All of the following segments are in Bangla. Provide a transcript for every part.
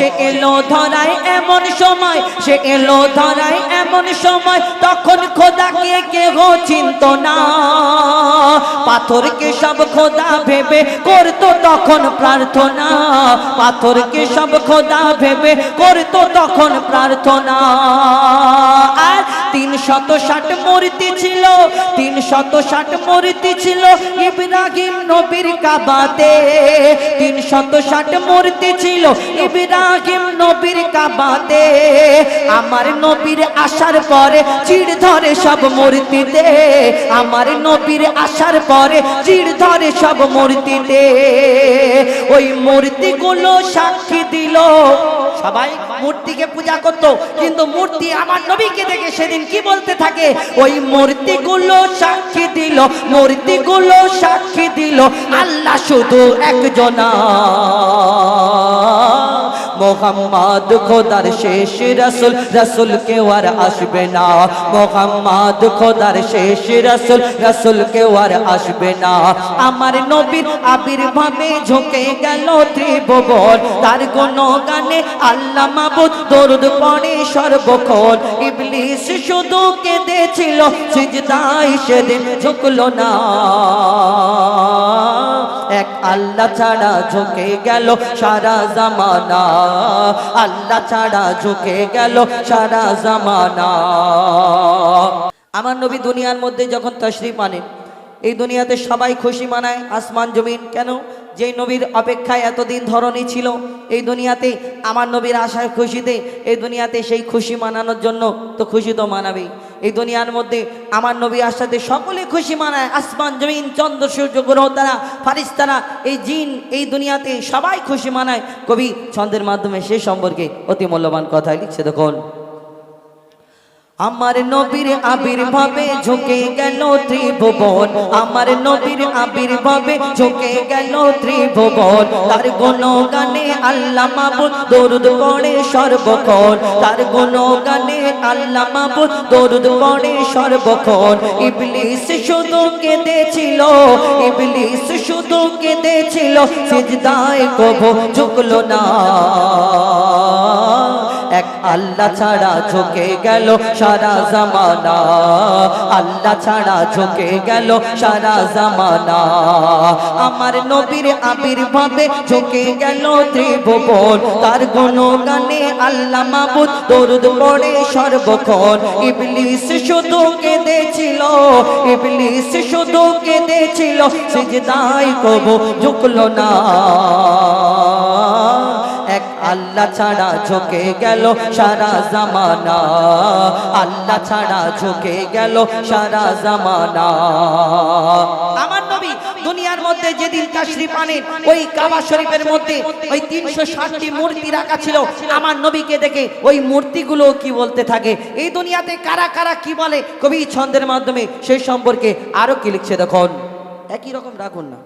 সে এলো ধরায় এমন সময়, সে এলো ধরায় এমন সময়, তখন খোদাকে কেহ চিন্ত না। পাথরকে সব খোদা ভেবে করতো তখন প্রার্থনা। পাথরকে সব খোদা ভেবে করতো তখন প্রার্থনা। আর তিন শত ষাট মূর্তি ছিল তিন শত ষাট মূর্তি ছিল ইব্রাহিম নবীর কাবাতে। তিন শত ষাট মূর্তি ছিল ইব্রাহিম নবীর কাবাতে। আমার নবীর আসার পরে চিড় ধরে সব মূর্তিতে। আমার নবীর আসার পরে চিড় ধরে সব মূর্তিতে। ওই মূর্তিগুলো সাক্ষী দিল। সবাই মূর্তিকে পূজা করত, কিন্তু মূর্তি আমার নবীকে দেখে সেদিন কি বলতে থাকে? ওই মূর্তিগুলো সাক্ষী দিল, মূর্তিগুলো সাক্ষী দিল। আল্লাহ শুধু একজনা। মোহাম্মদ খোদার শেষ রসুল রসুল কেউ আর আসবে না। মোহাম্মদ খোদার শেষ রসুল রসুল কেউ আর আসবে না। আমার নবীর আবির্ভাবে ঝুঁকে গেল ত্রিভুবন। তার কোন গানে আল্লাহ মাবুদ দরুদ পড়ে সর্বক্ষণ। ইবলিস শুধু কেঁদেছিল সিজদায় সেদিন ঝুঁকলো না। এক আল্লাহ ছাড়া ঝুঁকে গেল সারা জামানা। আল্লাহ ছাড়া ঝুঁকে গেল সারা জামানা। আমার নবী দুনিয়ার মধ্যে যখন তশরিফ আনেন, এই দুনিয়াতে সবাই খুশি মানায় আসমান জমিন। কেন? যেই নবীর অপেক্ষায় এতদিন ধরনী ছিল, এই দুনিয়াতে আমার নবীর আশায় খুশিতে, এই দুনিয়াতে সেই খুশি মানানোর জন্য তো খুশি তো মানাবেই। এই দুনিয়ার মধ্যে আমার নবী আসাতে সকলে খুশি মানায়, আসমান, জমিন, চন্দ্র, সূর্য, গ্রহ তারা ফারিস্তারা এই জিন, এই দুনিয়াতে সবাই খুশি মানায়। কবি ছন্দের মাধ্যমে সে সম্পর্কে অতি মূল্যবান কথা লিখছে দেখুন। আমার নবীর আবির্ভাবে ঝুঁকে গেল ত্রিভুবন। আমার নবীর আবির্ভাবে ঝুঁকে গেল ত্রিভুবন। তার গুণ গানে আল্লাহ মাবুদ দরুদ পড়ে সর্বক্ষণ। তার গুণ গানে আল্লাহ মাবুদ দরুদ পড়ে সর্বক্ষণ। ইবলিস শুধু কেঁদেছিল, ইবলিস শুধু কেঁদেছিল, সিজদায় কবু ঝুঁকলো না। এক আল্লাহ ছাড়া ঝুঁকে গেল সারা জামানা। আল্লাহ ছাড়া ঝুঁকে গেল সারা জামানা। আমার নবীর আবির্ভাবে ঝুঁকে গেল ত্রিভুবন। তার গুণ গানে আল্লাহ মাবুদ দরুদ পড়ে সর্বক্ষণ। ইবলিস শুধু কেঁদেছিল, ইবলিস শুধু কেঁদেছিল, সিজদায় কবু ঝুঁকলো না। এক আল্লাহ ছাড়া ঝুঁকে গেল সারা জামানা। আল্লাহ ছাড়া ঝুঁকে গেল সারা জামানা। আমার নবী দুনিয়ার মধ্যে যেদিন তাশরিফ আনেন ওই কাবা শরীফের মধ্যে ওই তিনশো ষাটটি মূর্তি রাখা ছিল, আমার নবীকে দেখে ওই মূর্তিগুলো কি বলতে থাকে? এই দুনিয়াতে কারা কারা কি বলে? কবি ছন্দের মাধ্যমে সেই সম্পর্কে আরও কি লিখছে দেখুন। একই রকম রাখুন না।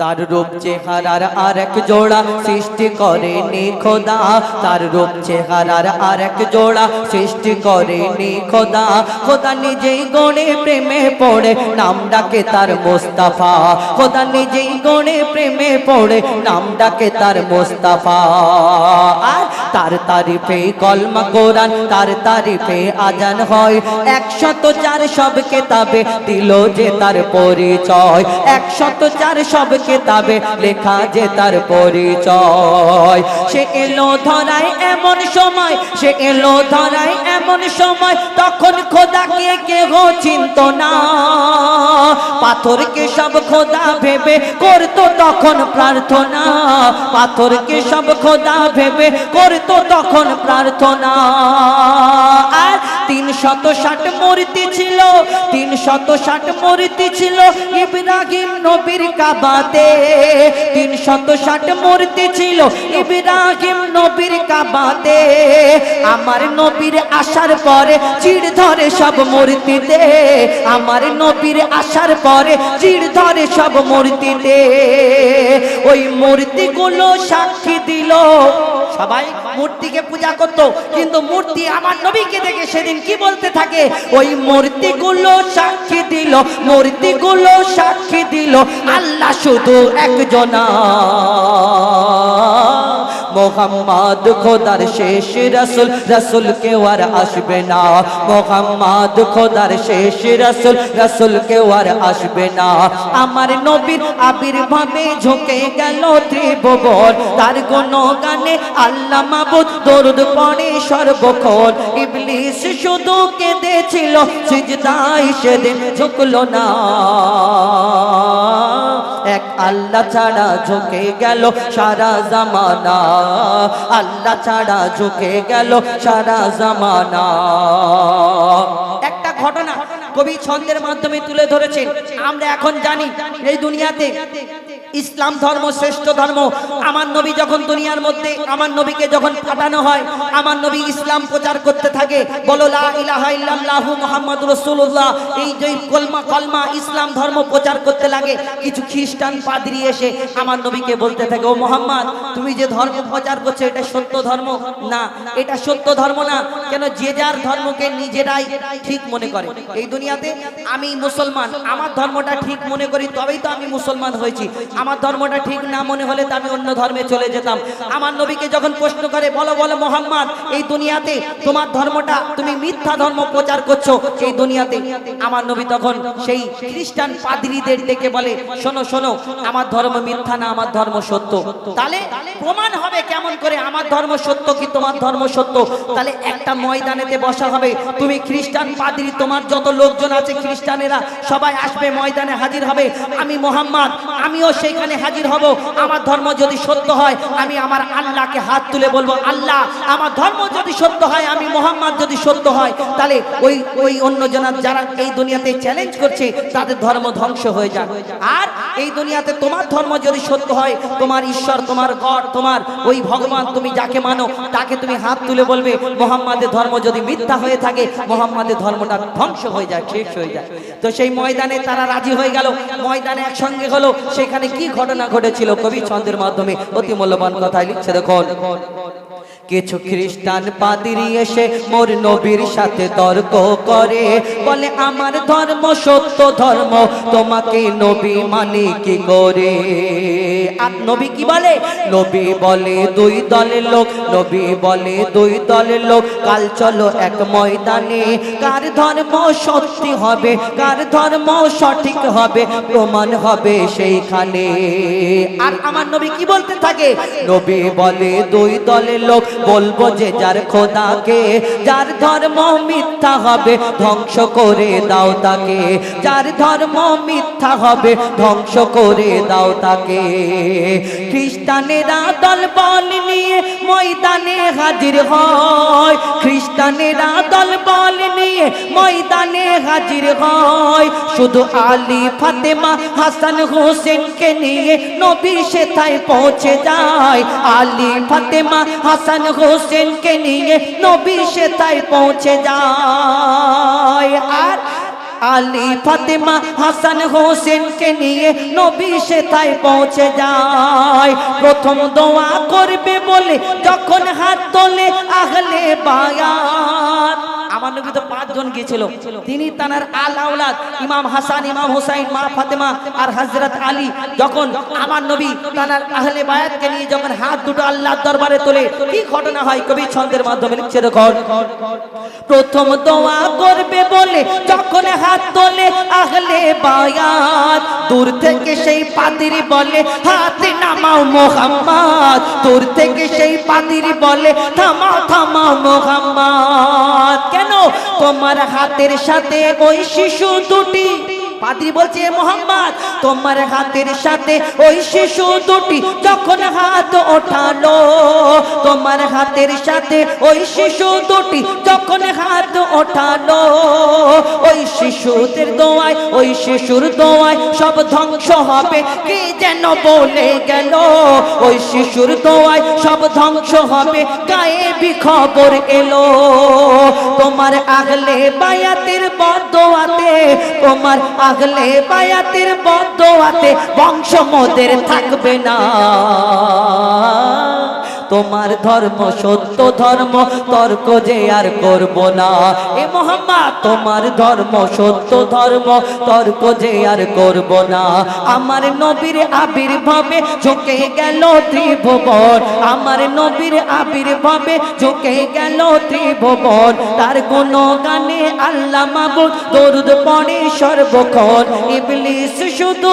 তার রূপ চেহারার আর এক জোড়া সৃষ্টি করে নি খোদা। তার রূপ চেহারার আর এক জোড়া সৃষ্টি করে নি খোদা। খোদা নিজেই গণে প্রেমে পড়ে, নাম ডাকে তার মোস্তাফা। খোদা নিজেই গণে প্রেমে পড়ে, নাম ডাকে তার মোস্তাফা। তার তারিফে কলমা কোরআন, তার তারিফে আজান হয়। একশত চার সব কেতাবে দিল যে তার পরিচয়। একশত চার সব কেতাবে লেখা যে তার পরিচয়। সে এলো ধরায় এমন সময়, সে এলো ধরায় এমন সময়, তখন খোদাকে কেহ চিন্ত না। পাথরকে সব খোদা ভেবে করতো তখন প্রার্থনা। পাথরকে সব খোদা ভেবে করতো তখন প্রার্থনা। আর তিন শত ষাট মূর্তি ছিল তিন শত ষাট মূর্তি ছিল ইব্রাহিম নবীর কাবাতে। তিন শত ষাট মূর্তি ছিল ইব্রাহিম নবীর কাবাতে। আমার নবীর আসার পরে চিড় ধরে সব মূর্তিতে। আমার নবীর আসার পরে চিড় ধরে সব মূর্তিতে। ওই মূর্তিগুলো সাক্ষী দিল। সবাই মূর্তিকে পূজা করত, কিন্তু মূর্তি আমার নবীকে দেখে সেদিন কি বলতে থাকে? ওই মূর্তিগুলো সাক্ষী দিল, মূর্তিগুলো সাক্ষী দিল, আল্লাহ শুধু একজনা। মোহাম্মদ খোদার শেষ রসুল রসুল কেউ আর আসবে না। মোহাম্মদ খোদার শেষ রসুল রসুল কেউ আর আসবে না। আমার নবীর আবির্ভাবে ঝুঁকে গেল ত্রিভুবন, তার কোনো গানে আল্লাহ সর্বক্ষণ। ইবলিস শুধু কেঁদেছিল, সিজদায় সেদিন ঝুঁকলো না। এক আল্লাহ ছাড়া ঝুঁকে গেল সারা জামানা। আল্লাহ ছাড়া ঝুঁকে গেল সারা জামানা। একটা ঘটনা কবি ছন্দের মাধ্যমে তুলে ধরেছেন। আমরা এখন জানি এই দুনিয়াতে ইসলাম ধর্ম, শ্রেষ্ঠ ধর্ম। আমার নবী যখন দুনিয়ার মধ্যে, আমার নবীকে যখন পাঠানো হয়, আমার নবী ইসলাম প্রচার করতে থাকে, বলো, লা ইলাহা ইল্লাল্লাহু মুহাম্মাদুর রাসূলুল্লাহ। এই যে কলমা কলমা ইসলাম ধর্ম প্রচার করতে লাগে, কিছু খ্রিস্টান পাদ্রী এসে আমার নবীকে বলতে থাকে, ও মোহাম্মদ, তুমি যে ধর্ম প্রচার করছ, এটা সত্য ধর্ম? না, এটা সত্য ধর্ম না, কেন যে যার ধর্মকে নিজেরাই ঠিক মনে করে। এই দুনিয়াতে আমি মুসলমান। আমার ধর্মটা ঠিক মনে করি, তবেই তো আমি মুসলমান হয়েছি। আমার ধর্মটা ঠিক না মনে হলে তো আমি অন্য ধর্মে চলে যেতাম। আমার নবীকে যখন প্রশ্ন করে, বলো বলো, মোহাম্মদ, এই দুনিয়াতে তোমার ধর্মটা, তুমি মিথ্যা ধর্ম প্রচার করছ? এই দুনিয়াতে আমার নবী তখন সেই খ্রিস্টান পাদ্রীদের ডেকে বলে, শোনো শোনো, আমার ধর্ম মিথ্যা না, আমার ধর্ম সত্য। তাহলে প্রমাণ হবে কেমন করে আমার ধর্ম সত্য কি তোমার ধর্ম সত্য? তাহলে একটা ময়দানেতে বসা হবে। তুমি খ্রিস্টান পাদ্রী, তোমার যত লোকজন আছে খ্রিস্টানেরা সবাই আসবে ময়দানে হাজির হবে। আমি মোহাম্মদ আমিও সেইখানে হাজির হব। আমার ধর্ম যদি সত্য হয়, আমি আমার আল্লাহকে হাত তুলে বলব, আল্লাহ, আমার ধর্ম যদি সত্য হয়, আমি মোহাম্মদ যদি সত্য হয়, তাহলে ওই ওই অন্য জনার যারা এই দুনিয়াতে চ্যালেঞ্জ করছে, তাদের ধর্ম ধ্বংস হয়ে যায় আর এই দুনিয়াতে তোমার ধর্ম যদি সত্য হয়, তোমার ঈশ্বর, তোমার গড, তোমার ওই ভগবান, তুমি যাকে মানো, তাকে তুমি হাত তুলে বলবে, মোহাম্মদের ধর্ম যদি মিথ্যা হয়ে থাকে, মোহাম্মদের ধর্মটা ধ্বংস হয়ে যায়, শেষ হয়ে যায়। তো সেই ময়দানে তারা রাজি হয়ে গেল। ময়দানে একসঙ্গে হলো সেখানে কি ঘটনা ঘটেছিল কবি ছন্দের মাধ্যমে অতি মূল্যবান কথায় লিখছে দেখুন। কিছু খ্রিস্টান পাদিরি এসে মোর নবীর সাথে তর্ক করে। বলে, আমার ধর্ম সত্য ধর্ম, তোমাকে নবী মানে কি করে? নবী কি বলে? নবী বলে, দুই দলের লোক, নবী বলে, দুই দলের লোক, কাল চলো এক ময়দানে। কার ধর্ম সত্যি হবে, কার ধর্ম সঠিক হবে, প্রমাণ হবে সেইখানে। আর আমার নবী কি বলতে থাকে? নবী বলে, দুই দলের লোক বলব যে যার খোদাকে, যার ধর্ম মিথ্যা হবে, ধ্বংস করে দাও তাকে। যার ধর্ম মিথ্যা হবে, ধ্বংস করে দাও তাকে। খ্রিস্টানেরা দল বল নিয়ে ময়দানে হাজির হয়। খ্রিস্টানেরা দল বল নিয়ে ময়দানে হাজির হয়। শুধু আলী, ফাতেমা, হাসান হোসেনকে নিয়ে নবী সেথায় পৌঁছে যায়। আলী, ফাতেমা, হাসান হোসেনকে নিয়ে নবী সে তাই পৌঁছে যায়। আর আলী, ফাতেমা, হাসান হোসেনকে নিয়ে নবী সেথায় পৌঁছে যায়। প্রথম দোয়া করবে বলে যখন হাত তোলে আহলে বায়াত। আমার নবী তো পাঁচজন গিয়েছিল। তিনি তানার আল আউলাদ ইমাম হাসান ইমাম হুসাইন মা ফাতেমা আর হযরত আলী। যখন আমার নবী তানার আহলে বায়াতকে নিয়ে যখন হাত দুটো আল্লাহর দরবারে তোলে কি ঘটনা হয়? কবি ছন্দের মাধ্যমে লিখছে দেখুন প্রথম দোয়া করবে বলে যখন হাত তোলে আহলে বায়াত দূর থেকে সেই পাতিরি বলে হাতে নামাও মোহাম্মদ। দূর থেকে সেই পাতিরি বলে থামাও থামাও মোহাম্মদ। তোমার হাতের সাথে ওই শিশু দুটি। পাদ্রি বলছে মোহাম্মদ, তোমার হাতের সাথে ওই শিশু দুটি যখন হাত ওঠালো, তোমার হাতের সাথে ওই শিশু দুটি যখন হাত ওঠালো, ওই শিশুদের দোয়ায়, ওই শিশুর দোয়ায় সব ধ্বংস হবে, কে যেন বলে গেল? ওই শিশুর দোয়ায় সব ধ্বংস হবে, গায়ে খবর এলো, তোমার আগলে বায়াতের বদোয়াতে তোমার আগলে বায়াতের হাতে বংশ মোদের থাকবে না। তোমার ধর্ম সত্য ধর্ম, তর্ক যে আর করব না। এ মোহাম্মদ, তোমার ধর্ম সত্য ধর্ম, তর্ক যে আর করব না। আমার নবীর আবির্ভাবে ঝুঁকে গেল ত্রিভুবন। আমার নবীর আবির্ভাবে ঝুঁকে গেল ত্রিভুবন। তার কোন গানে আল্লাহ মাবুদ দরুদ পড়ে সর্বক্ষণ। ইবলিস শুধু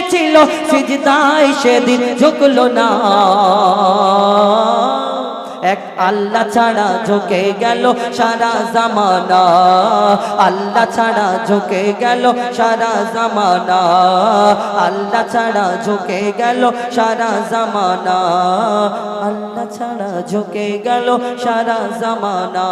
কেঁদেছিল সিজদায় সেদিন ঝুঁকলো না। এক আল্লাহ ছাড়া ঝুঁকে গেল সারা জামানা। আল্লাহ ছাড়া ঝুঁকে গেল সারা জামানা। আল্লাহ ছাড়া ঝুঁকে গেল সারা জামানা। আল্লাহ ছাড়া ঝুঁকে গেল সারা জামানা।